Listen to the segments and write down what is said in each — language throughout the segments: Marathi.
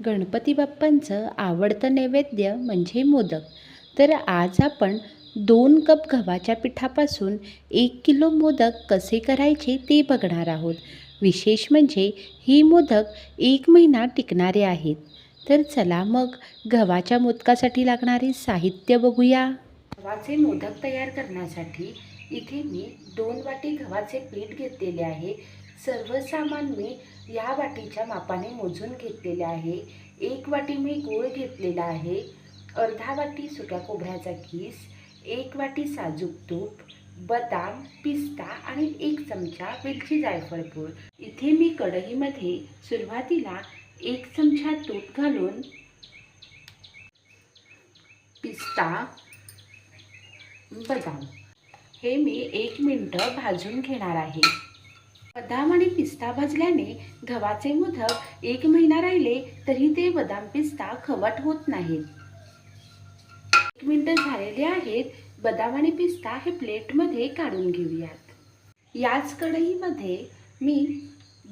गणपती बाप्पांचं आवडतं नैवेद्य म्हणजे मोदक. तर आज आपण दोन कप गव्हाच्या पिठापासून एक किलो मोदक कसे करायचे ते बघणार आहोत. विशेष म्हणजे ही मोदक एक महिना टिकणारे आहेत. तर चला मग गव्हाच्या मोदकासाठी लागणारे साहित्य बघूया. गव्हाचे मोदक तयार करण्यासाठी इथे मी दोन वाटी गव्हाचे पीठ घेतलेले आहे. सर्वसामान मी या वाटीच्या मापाने मोजून घेतलेले आहे. एक वाटी मी गूळ घेतलेला आहे. अर्धा वाटी सुक्या खोबऱ्याचा किस एक वाटी साजूक तूप बदाम पिस्ता आणि एक चमचा वेलची जायफळपूर इथे मी कढईमध्ये सुरुवातीला एक चमचा तूप घालून पिस्ता बदाम हे मी एक मिनटं भाजून घेणार आहे. बदाम आणि पिस्ता भाजल्याने गव्हाचे मोदक एक महिना राहिले तरी ते बदाम पिस्ता खवट होत नाहीत. एक मिनटं झालेले आहेत बदाम आणि पिस्ता हे प्लेटमध्ये काढून घेऊयात. याच कढईमध्ये मी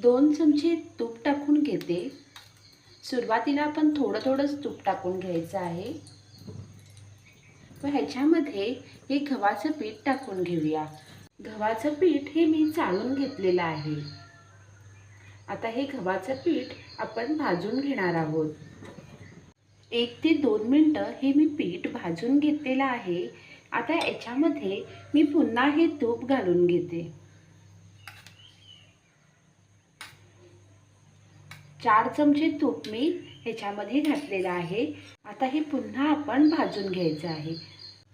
दोन चमचे तूप टाकून घेते. सुरुवातीला आपण थोडं थोडंच तूप टाकून घ्यायचं आहे. व ह्याच्यामध्ये हे गव्हाचं पीठ टाकून घेऊया. गव्हाचं पीठ हे मी चाळून घेतलेलं आहे. आता हे गव्हाचं पीठ आपण भाजून घेणार आहोत. एक ते दोन मिनटं हे मी पीठ भाजून घेतलेलं आहे. आता याच्यामध्ये मी पुन्हा हे तूप घालून घेते. चार चमचे तूप मी ह्याच्यामध्ये घातलेलं आहे. आता हे पुन्हा आपण भाजून घ्यायचं आहे.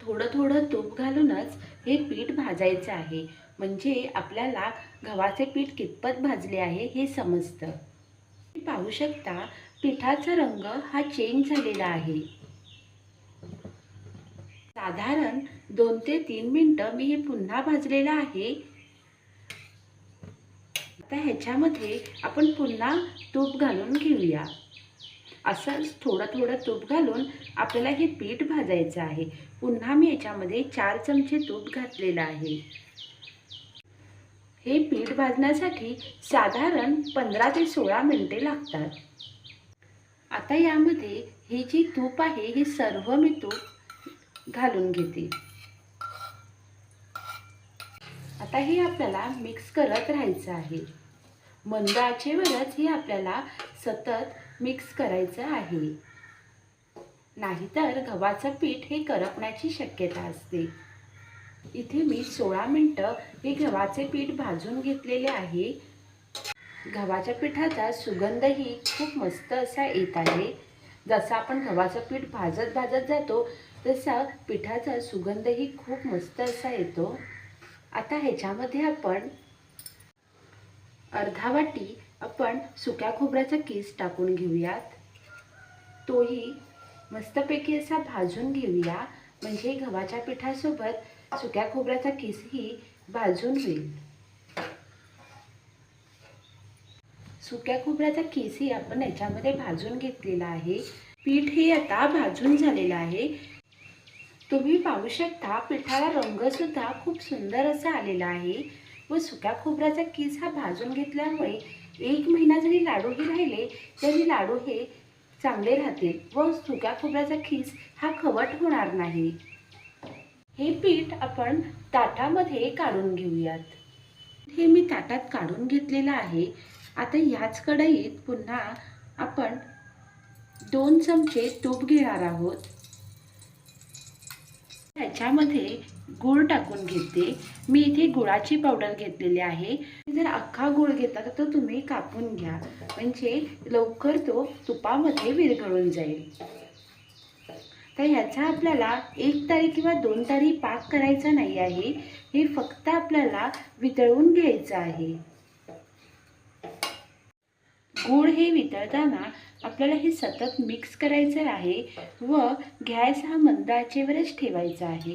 थोडं थोडं तूप घालूनच हे पीठ भाजायचं आहे. म्हणजे आपल्याला गव्हाचे पीठ कितपत भाजले आहे हे समजतं. पाहू शकता पिठाचा रंग हा चेंज झालेला आहे. साधारण दोन ते तीन मिनटं मी हे पुन्हा भाजलेलं आहे. आता ह्याच्यामध्ये आपण पुन्हा तूप घालून घेऊया. असंच थोडं थोडं तूप घालून आपल्याला हे पीठ भाजायचं आहे. पुन्हा मी याच्यामध्ये चार चमचे तूप घातलेलं आहे. हे पीठ भाजण्यासाठी साधारण पंधरा ते सोळा मिनटे लागतात. आता यामध्ये हे जे तूप आहे हे सर्व मी तूप घालून घेते. आता हे आपल्याला मिक्स करत राहायचं आहे. मंद आचेवरच हे आपल्याला सतत मिक्स करायचं आहे. नाहीतर गव्हाचं पीठ हे करपण्याची शक्यता असते. इथे मी सोळा मिनटं हे गव्हाचे पीठ भाजून घेतलेले आहे. गव्हाच्या पिठाचा सुगंधही खूप मस्त असा येत आहे. जसं आपण गव्हाचं पीठ भाजत भाजत जातो तसा पिठाचा सुगंधही खूप मस्त असा येतो. आता ह्याच्यामध्ये आपण अर्धा वाटी आपण सुक्या खोबऱ्याचा केस टाकून घेऊयात. तोही मस्तपैकी असा भाजून घेऊया. म्हणजे गव्हाच्या पिठासोबत सुक्या खोबऱ्याचा किसही भाजून होईल. सुक्या खोबऱ्याचा किसही आपण याच्यामध्ये भाजून घेतलेला आहे. पीठ हे आता भाजून झालेलं आहे. तुम्ही पाहू शकता पिठाला रंगसुद्धा खूप सुंदर असा आलेला आहे. व सुक्या खोबऱ्याचा किस हा भाजून घेतल्यामुळे एक महिना जरी लाडूही राहिले तरी लाडू हे चांगले राहतील व सुक्या खोबऱ्याचा खीस हा खवट होणार नाही. हे पीठ आपण ताटामध्ये काढून घेऊयात. हे मी ताटात काढून घेतलेलं आहे. आता ह्याच कढईत पुन्हा आपण दोन चमचे तूप घेणार आहोत. त्याच्यामध्ये गूळ टाकून घेते. मी इथे गुळाची पावडर घेतलेली आहे. जर अख्खा गूळ घेतला तर तो तुम्ही कापून घ्या. म्हणजे लवकर तो तुपामध्ये विरघळून जाईल. तर ह्याचा आपल्याला एक तारी किंवा दोन तारी पाक करायचा नाही आहे. हे फक्त आपल्याला वितळून घ्यायचं आहे. गूळ हे वितळताना आपल्याला हे सतत मिक्स करायचं आहे व गॅस हा मंदाचेवरच ठेवायचा आहे.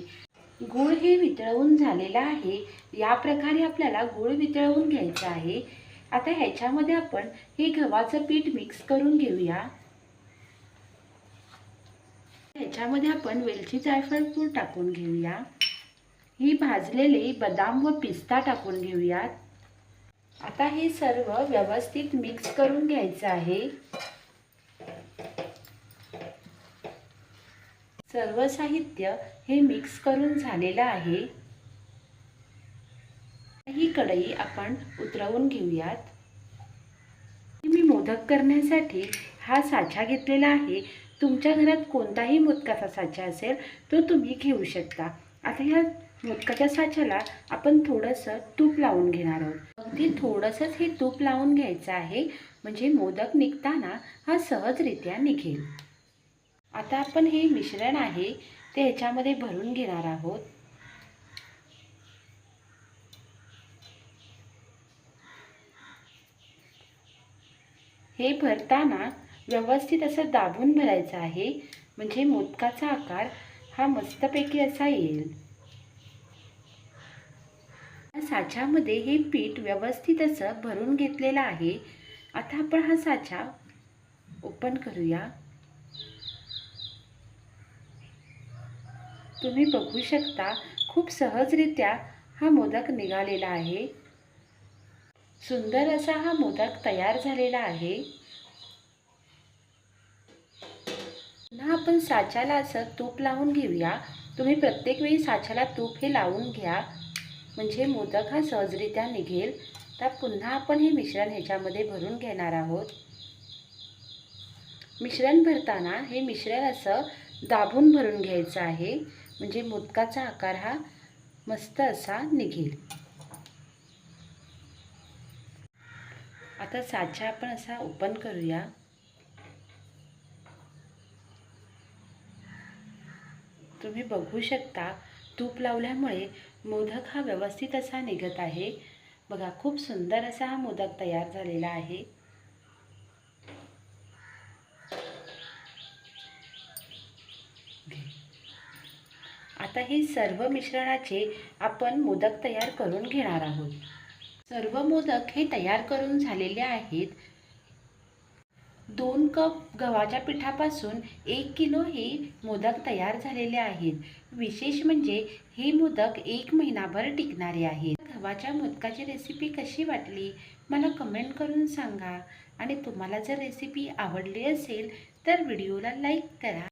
गूळ हे वितळवून झालेलं आहे. या प्रकारे आपल्याला गूळ वितळवून घ्यायचं आहे. आता ह्याच्यामध्ये आपण हे गव्हाचं पीठ मिक्स करून घेऊया. ह्याच्यामध्ये आपण वेलची जायफळ पूड टाकून घेऊया. ही भाजलेले बदाम व पिस्ता टाकून घेऊयात. आता हे सर्व व्यवस्थित मिक्स करून घ्यायचं आहे. सर्व साहित्य हे मिक्स करून झालेलं आहे. ही कढई आपण उतरवून घेऊयात. मी मोदक करण्यासाठी हा साचा घेतलेला आहे. तुमच्या घरात कोणताही मोदकाचा साचा असेल तो तुम्ही घेऊ शकता. आता ह्या मोदकाच्या साच्याला आपण थोडंसं तूप लावून घेणार आहोत. अगदी थोडंसंच हे तूप लावून घ्यायचं आहे. म्हणजे मोदक निघताना हा सहजरित्या निघेल. आता आपण हे मिश्रण आहे ते ह्याच्यामध्ये भरून घेणार आहोत. हे भरताना व्यवस्थित असं दाबून भरायचं आहे म्हणजे मोदकाचा आकार हा मस्तपैकी असा येईल. साच्यामध्ये हे पीठ व्यवस्थित असं भरून घेतलेलं आहे. आता आपण हा साचा ओपन करूया. तुम्ही बघू शकता खूप सहजरित्या हा मोदक निघालेला आहे. सुंदर असा हा मोदक तयार झालेला आहे. पुन्हा आपण साच्याला असं तूप लावून घेऊया. तुम्ही प्रत्येक वेळी साच्याला तूप हे लावून घ्या. म्हणजे मोदक हा सहजरित्या निघेल. तर पुन्हा आपण हे मिश्रण ह्याच्यामध्ये भरून घेणार आहोत. मिश्रण भरताना हे मिश्रण असं दाबून भरून घ्यायचं आहे. म्हणजे मोदकाचा आकार हा मस्त असा निघेल. आता साचा आपण असा ओपन करूया. तुम्ही बघू शकता तूप लावल्यामुळे मोदक हा व्यवस्थित असा निघत आहे. बघा खूप सुंदर असा हा मोदक तयार झालेला आहे. आता हे सर्व मिश्रणाचे आपण मोदक तयार करून घेणार आहोत. सर्व मोदक हे तयार करून झालेले आहेत. दोन कप गव्हाच्या पिठापासून एक किलो हे मोदक तयार झालेले आहेत. विशेष म्हणजे हे मोदक एक महिनाभर टिकणारे आहेत. गव्हाच्या मोदकाची रेसिपी कशी वाटली? मला कमेंट करून सांगा. आणि तुम्हाला जर रेसिपी आवडली असेल तर व्हिडिओला लाईक करा.